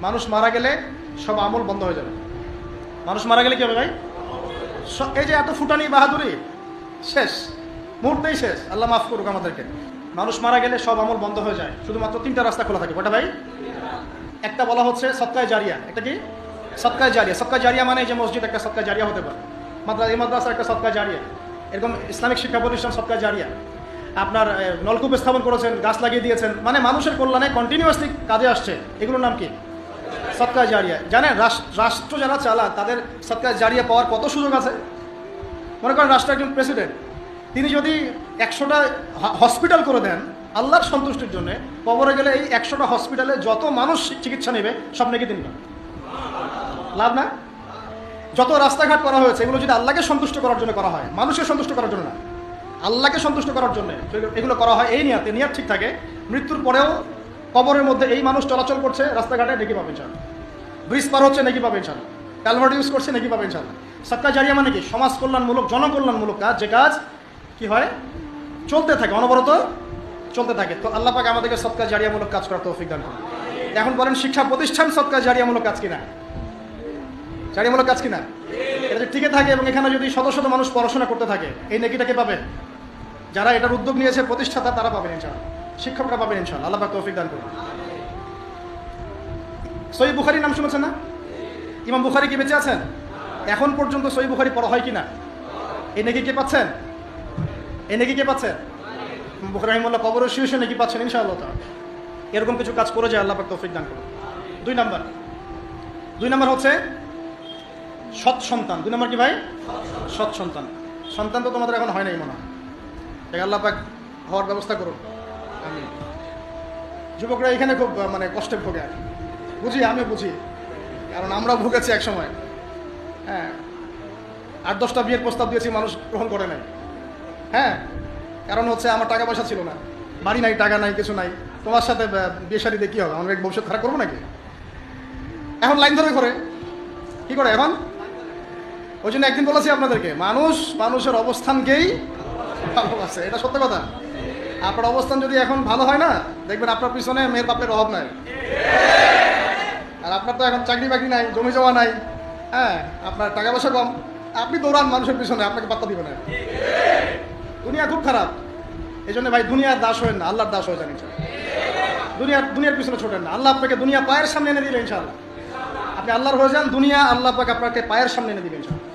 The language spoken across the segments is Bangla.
মানুষ মারা গেলে সব আমল বন্ধ হয়ে যাবে। মানুষ মারা গেলে কি হবে ভাই? এই যে এত ফুটানি বাহাদুরি, শেষ। মুহূর্তেই শেষ। আল্লাহ মাফ করুক আমাদেরকে। মানুষ মারা গেলে সব আমল বন্ধ হয়ে যায়। শুধুমাত্র তিনটা রাস্তা খোলা থাকে। কটা ভাই? একটা বলা হচ্ছে সৎকায় জারিয়া। এটা কি? সৎকায় জারিয়া। সৎকায় জারিয়া মানে যে মসজিদ, একটা সৎকায় জারিয়া হতে পারে। মাদ্রাসা, এই মাদ্রাসা একটা সৎকায় জারিয়া। এরকম ইসলামিক শিক্ষা প্রতিষ্ঠান সৎকায় জারিয়া। আপনার নলকূপ স্থাপন করেছেন, গাছ লাগিয়ে দিয়েছেন। মানে মানুষের কল্যাণে কন্টিনিউয়াসলি কাজে আসছে। এগুলোর নাম কি? সৎকার জারিয়া। জানেন রাষ্ট্র যারা চালান, তাদের সৎকার জারিয়া পাওয়ার কত সুযোগ আছে? মনে করেন রাষ্ট্র একজন প্রেসিডেন্ট তিনি যদি একশোটা হসপিটাল করে দেন, আল্লাহর সন্তুষ্টির জন্য কবরে গেলে এই একশোটা হসপিটালে যত মানুষ চিকিৎসা নেবে, সব নাকি তিনি। লাভ না? যত রাস্তাঘাট করা হয়েছে, এগুলো যদি আল্লাহকে সন্তুষ্ট করার জন্য করা হয়, মানুষকে সন্তুষ্ট করার জন্য না। আল্লাহকে সন্তুষ্ট করার জন্য এগুলো করা হয়, এই নিয়াতে নিয়াত ঠিক থাকে। মৃত্যুর পরেও কবরের মধ্যে এই মানুষ চলাচল করছে, রাস্তাঘাটে নাকি পাবেন চান ব্রিজ পার হচ্ছে নাকি পাবেন চান ক্যালভার্ট ইউজ করছে নাকি পাবেন চান সৎকা জারিয়া মানে কি? সমাজ কল্যাণমূলক, জনকল্যাণমূলক কাজ, যে কাজ কি হয়? চলতে থাকে, অনবরত চলতে থাকে। তো আল্লাহ পাক আমাদেরকে সৎকা জারিয়ামূলক কাজ করার তৌফিক দান করুন। এখন বলেন, শিক্ষা প্রতিষ্ঠান সৎকা জারিয়ামূলক কাজ কিনা? জারিয়ামূলক কাজ কিনা? এটা যদি টিকে থাকে এবং এখানে যদি শত শত মানুষ পড়াশোনা করতে থাকে, এই নেকিটাকে পাবে? যারা এটার উদ্যোগ নিয়েছে প্রতিষ্ঠাতা, তারা পাবেন ইনশাআল্লাহ। শিক্ষকরা পাবেন ইনশাআল্লাহ। আল্লাহ তৌফিক দান করুন। সই বুখারির নাম শুনেছেন না? ইমাম বুখারি কি বেঁচে আছেন? এখন পর্যন্ত সই বুখারি পড়া হয় কিনা? এই নাকি কে পাচ্ছেন? এই নাকি কে পাচ্ছেন? বুখারি রহিমুল্লাহ কবর শুয়ে নাকি পাচ্ছেন ইনশাআল্লাহ। এরকম কিছু কাজ করে যায় আল্লাহ পাক তৌফিক দান করুন। দুই নাম্বার। দুই নাম্বার হচ্ছে সৎ সন্তান। দুই নম্বর কি ভাই? সৎ সন্তান। সন্তান তো তোমাদের এখন হয় নাই মনে হয়। আল্লাহ পাক হওয়ার ব্যবস্থা করুন। যুবকরা এখানে খুব মানে কষ্টে ভোগে বুঝি? আমি বুঝি। কারণ আমরা ভুগেছি এক সময় হ্যাঁ। আট দশটা বিয়ের প্রস্তাব দিয়েছি, মানুষ গ্রহণ করে নাই। হ্যাঁ। কারণ হচ্ছে আমার টাকা পয়সা ছিল না। বাড়ি নাই, টাকা নাই, কিছু নাই। তোমার সাথে বিয়ে দিয়ে কী হবে? আমরা ভবিষ্যৎ খারাপ করব নাকি? এখন লাইন ধরে করে কি করে এখন? ওই জন্য একদিন বলেছি আপনাদেরকে, মানুষ মানুষের অবস্থানকেই ভালোবাসে। এটা সত্য কথা। আপনার অবস্থান যদি এখন ভালো হয় না, দেখবেন আপনার পিছনে মেয়ের বাপের অভাব নাই। আর আপনার তো এখন চাকরি বাকরি নাই, জমি জমা নাই হ্যাঁ আপনার টাকা পয়সা কম। আপনি দৌড়ান মানুষের পিছনে, আপনাকে পাত্তা দিবে না। দুনিয়া খুব খারাপ। এই জন্য ভাই, দুনিয়ার দাস হয়েন না, আল্লাহর দাস হয়ে যান ইনশাল্লাহ। দুনিয়ার দুনিয়ার পিছনে ছোটেন না। আল্লাহ আপনাকে দুনিয়া পায়ের সামনে এনে দিবে ইনশাআল্লাহ আপনি আল্লাহর হয়ে যান, দুনিয়া আল্লাহ পাক আপনাকে পায়ের সামনে এনে দিবেন ইনশাআল্লাহ।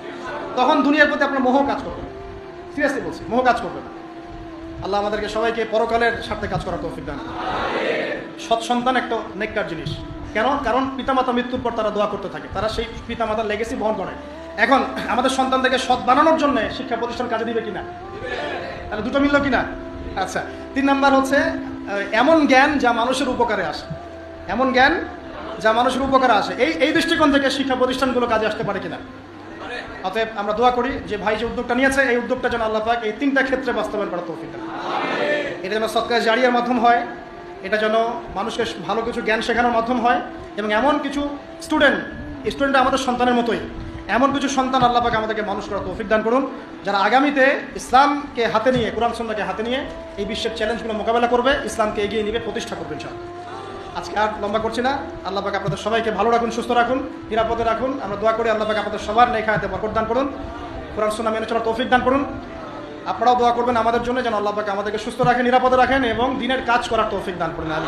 তখন দুনিয়ার প্রতি আপনার মোহ কাজ করবে সিরিয়াসলি বলছি, মোহ কাজ করবে না। আল্লাহ আমাদেরকে সবাইকে পরকালের স্বার্থে কাজ করার তৌফিক দান। সৎ সন্তান একটা নেককার জিনিস। কেন? কারণ পিতামাতা মৃত্যুর পর তারা দোয়া করতে থাকে। তারা সেই পিতামাতার লেগেসি বহন করে। এখন আমাদের সন্তানদেরকে সৎ বানানোর জন্য শিক্ষা প্রতিষ্ঠান কাজে দিবে কিনা? তাহলে দুটো মিললো কিনা? আচ্ছা তিন নাম্বার হচ্ছে এমন জ্ঞান যা মানুষের উপকারে আসে। এমন জ্ঞান যা মানুষের উপকারে আসে। এই এই দৃষ্টিকোণ থেকে শিক্ষা প্রতিষ্ঠানগুলো কাজে আসতে পারে কিনা? অতএব আমরা দোয়া করি যে ভাই যে উদ্যোগটা নিয়েছে, এই উদ্যোগটা যেন আল্লাহ পাক এই তিনটা ক্ষেত্রে বাস্তবায়ন করার তৌফিক এটা যেন সৎকার জারিয়ার মাধ্যম হয়, এটা যেন মানুষকে ভালো কিছু জ্ঞান শেখানোর মাধ্যম হয় এবং এমন কিছু স্টুডেন্ট স্টুডেন্ট আমাদের সন্তানের মতোই, এমন কিছু সন্তান আল্লাহ পাক আমাদেরকে মানুষ করার তৌফিক দান করুন, যারা আগামীতে ইসলামকে হাতে নিয়ে, কোরআন সন্ধ্যাকে হাতে নিয়ে এই বিশ্বের চ্যালেঞ্জগুলো মোকাবেলা করবে, ইসলামকে এগিয়ে নিবে প্রতিষ্ঠা করবেন সব আজকে আর লম্বা করছি না। আল্লাহ পাক আপনাদের সবাইকে ভালো রাখুন, সুস্থ রাখুন, নিরাপদে রাখুন। আমরা দোয়া করি আল্লাহ পাক আপনাদের সবার নেই নেখাতে বরকত দান করুন। কোরআন, সুন্নাহ মেনে চলার তৌফিক দান করুন। আপনারাও দোয়া করবেন আমাদের জন্য যেন আল্লাহ পাক আমাদেরকে সুস্থ রাখেন, নিরাপদে রাখেন এবং দিনের কাজ করার তৌফিক দান করুন। আমি